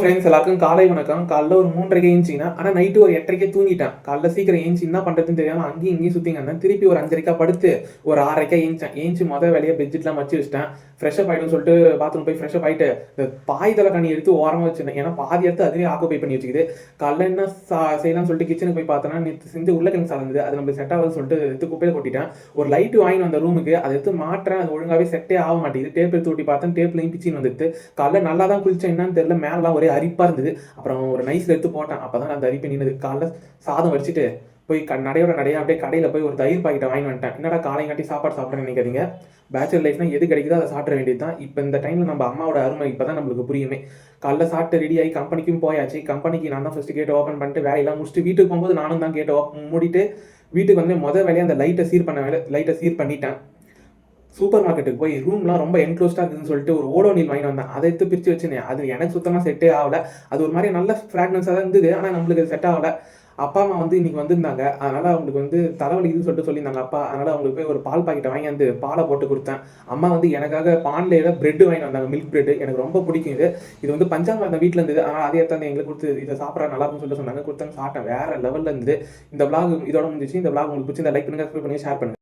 Friends எல்லாருக்கும் காலை வணக்கம். காலைல ஒரு மூன்றரைக்கு ஏஞ்சிங்கன்னா ஆனால் நைட்டு ஒரு எட்டரைக்கே தூங்கிட்டேன். காலைல சீக்கிரம் ஏஞ்சி என்ன பண்ணுறதுன்னு தெரியாமல் அங்கேயும் இங்கேயும் சுற்றிங்க திருப்பி ஒரு அஞ்சரைக்கா படுத்து ஒரு ஆறரைக்கா ஏஞ்சேன். ஏஞ்சி மொதல் வேலையை பெட்ஷீட்லாம் வச்சு வச்சிட்டேன். ஃப்ரெஷ்அப் ஆகிடும்னு சொல்லிட்டு பாத்ரூம் போய் ஃப்ரெஷ்அப் ஆகிட்டு இந்த பாய் தலை கண்ணி எடுத்து ஓரமாக வச்சிருந்தேன். ஏன்னா பாதி எடுத்து அதுவே ஆக்குபை பண்ணி வச்சுக்குது. காலைல என்ன சா செய்யலாம்னு சொல்லிட்டு கிச்சனுக்கு போய் பார்த்தோன்னா நேற்று செஞ்சு உருளைக்கிழங்கு சாதம் அது நம்மளுக்கு செட் ஆகுதுன்னு சொல்லிட்டு எடுத்து குப்பையில் கொட்டிட்டேன். ஒரு லைட்டு வாங்கி வந்த ரூமுக்கு அதை எடுத்து மாற்றேன் அது ஒழுங்காகவே செட்டே ஆக மாட்டேங்குது. டேப் எடுத்து ஓட்டி பார்த்தேன். டேப்லையும் பிச்சின்னு வந்துட்டு காலைல நல்லா தான் குளிச்சேன். என்னன்னு தெரியல. மேலாம் ஒரே அரிப்பா இருந்தது. அப்புறம் ஒரு நைஸ்ல எடுத்து போட்டேன். அப்பதான் அந்த அரிப்பு நின்னது. காலைல சாதம் வடிச்சிட்டு போய் க நடையோட நடையா அப்படியே கடையில் போய் ஒரு தயிர் பாக்கெட்டை வாங்கி வந்துட்டேன். என்னடா காலைங்காட்டி சாப்பாடு சாப்பிட்றேன்னு நினைக்காதீங்க. பேச்சுலர் லைஃப்னா எது கிடைக்குதோ அதை சாப்பிட வேண்டியது தான் இப்போ இந்த டைமில் நம்ம அம்மாவோட அருமை இப்போ தான் நம்மளுக்கு புரியுமே. காலைல சாப்பிட்டு ரெடி ஆகி கம்பெனிக்கும் போயாச்சு. கம்பெனிக்கு நான் தான் ஃபஸ்ட்டு கேட்டு ஓப்பன் பண்ணிட்டு வேலையெல்லாம் முடிச்சுட்டு வீட்டுக்கு போகும்போது நானும் தான் கேட்டு ஓப்பன் மூடிட்டு வீட்டுக்கு வந்து முதல் வேலையை அந்த லைட்டை சீர் பண்ண வேலை லைட்டை சீர் பண்ணிட்டேன். சூப்பர் மார்க்கெட்டுக்கு போய் ரூம்லாம் ரொம்ப என்க்ளோஸ்டாக இருக்குதுன்னு சொல்லிட்டு ஒரு ஓடோ நீல் வாங்கிட்டு வந்தேன். அதை எடுத்து பிரித்து வச்சுனேன். அது எனக்கு சுத்தமாக செட்டே ஆகல. அது ஒரு மாதிரி நல்ல ஃப்ராக்னன்ஸாக தான் இருந்தது. ஆனால் நம்மளுக்கு அது செட் ஆகல. அப்பா அம்மா வந்து இன்னைக்கு வந்திருந்தாங்க. அதனால் அவங்களுக்கு வந்து தலைவலிக்குதுன்னு சொல்லிட்டு சொல்லியிருந்தாங்க அப்பா. அதனால் அவங்களுக்கு போய் ஒரு பால் பாக்கெட்டை வாங்கி வந்து பாலை போட்டு கொடுத்தேன். அம்மா வந்து எனக்காக பான்லேயில் பிரெட் வாங்கி வந்தாங்க. மில்க் பிரெட் எனக்கு ரொம்ப பிடிக்கும் இது. இது வந்து பஞ்சாமிரதம் வீட்டில் இருந்தது. ஆனால் அதே எடுத்தாந்து எங்களுக்கு கொடுத்து இதை சாப்பிட்ற நல்லா இருக்கும்னு சொல்லிட்டு சொன்னாங்க. கொடுத்தாங்க சாப்பிட்டேன். வேறு லெவலில் இருந்து இந்த vlog இதோட முடிஞ்சிச்சு. இந்த vlog உங்களுக்கு பிடிச்சி இந்த லைக் பண்ணுங்கள் பண்ணி ஷேர் பண்ணுங்கள்